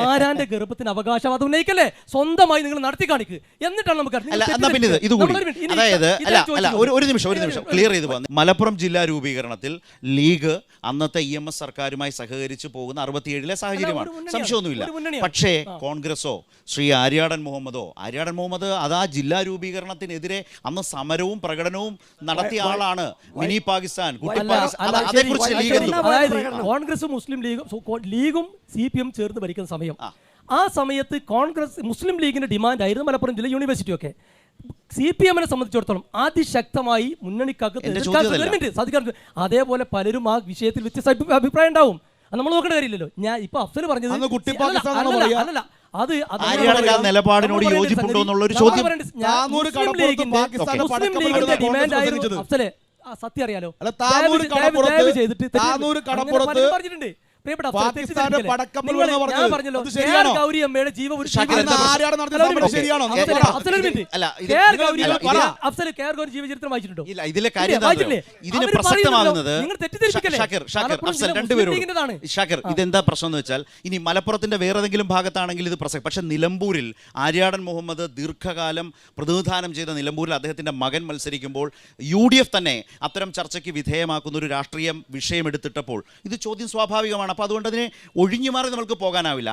ആരാന്റെ ഗർഭത്തിന് അവകാശവാദം ഉന്നയിക്കല്ലേ? സ്വന്തമായി നിങ്ങൾ നടത്തി കാണിക്കുക എന്നിട്ടാണ് നമുക്ക് അതായത് അല്ല അല്ല ഒരു ഒരു നിമിഷം ഒരു നിമിഷം. ക്ലിയർ ചെയ്ത് പോകുന്നത് മലപ്പുറം ജില്ലാ രൂപീകരണത്തിൽ ലീഗ് അന്നത്തെ ഇ എം എസ് സർക്കാരുമായി സഹകരിച്ച് പോകുന്ന അറുപത്തിയേഴിലെ സാഹചര്യമാണ്. സംശയമൊന്നുമില്ല. പക്ഷേ കോൺഗ്രസോ ശ്രീ ആര്യാടൻ മുഹമ്മദോ ആര്യാടൻ മുഹമ്മദ് അത് ആ ജില്ലാ രൂപീകരണത്തിനെതിരെ അന്ന് സമരവും പ്രകടനവും നടത്തിയ ആളാണ്. മിനി പാകിസ്ഥാൻ അതേക്കുറിച്ച് കോൺഗ്രസും മുസ്ലിം ലീഗും ലീഗും സി പി എം ചേർന്ന് ഭരിക്കുന്ന സമയം ആ. സമയത്ത് കോൺഗ്രസ് മുസ്ലിം ലീഗിന്റെ ഡിമാൻഡ് ആയിരുന്നു. മലപ്പുറം ജില്ല യൂണിവേഴ്സിറ്റി ഒക്കെ. സി പി എമ്മിനെ സംബന്ധിച്ചിടത്തോളം അതിശക്തമായി സാധിക്കാൻ അതേപോലെ പലരും ആ വിഷയത്തിൽ വ്യത്യസ്ത അഭി- അഭിപ്രായം ഉണ്ടാവും. അത് നമ്മൾ നോക്കേണ്ട കാര്യമില്ലല്ലോ. ഞാൻ ഇപ്പൊ അഫ്സൽ പറഞ്ഞത് അല്ലല്ല? അത് നിലപാടിനോട് യോജിപ്പുണ്ടോ എന്നുള്ള ഒരു ചോദ്യം. മുസ്ലിം ലീഗിന്റെ- ഡിമാൻഡ് ആയിരുന്നു. അഫ്സലെ സത്യം അറിയാലോ. ചെയ്തിട്ട് പറഞ്ഞിട്ടുണ്ട്. പ്രിയപ്പെട്ട. പറഞ്ഞല്ലോ? ഗൗരി അമ്മയുടെ ജീവചരിത്രം വായിച്ചിട്ടുണ്ടോ? ഇതിലെ കാര്യം? ഇതിന് പ്രസക്തമാകുന്നത്. ഷാക്കിർ ഇതെന്താ പ്രശ്നം എന്ന് വെച്ചാൽ ഇനി മലപ്പുറത്തിന്റെ വേറെ ഏതെങ്കിലും ഭാഗത്താണെങ്കിൽ ഇത് പ്രസക്തി. പക്ഷെ നിലമ്പൂരിൽ ആര്യാടൻ മുഹമ്മദ് ദീർഘകാലം പ്രതിനിധാനം ചെയ്ത നിലമ്പൂരിൽ അദ്ദേഹത്തിന്റെ മകൻ മത്സരിക്കുമ്പോൾ യു ഡി എഫ് തന്നെ അത്തരം ചർച്ചയ്ക്ക് വിധേയമാക്കുന്ന ഒരു രാഷ്ട്രീയം വിഷയം എടുത്തിട്ടപ്പോൾ ഇത് ചോദ്യം സ്വാഭാവികമാണ്. അപ്പോൾ അതുകൊണ്ട് അതിനെ ഒഴിഞ്ഞു മാറി നമുക്ക് പോകാനാവില്ല.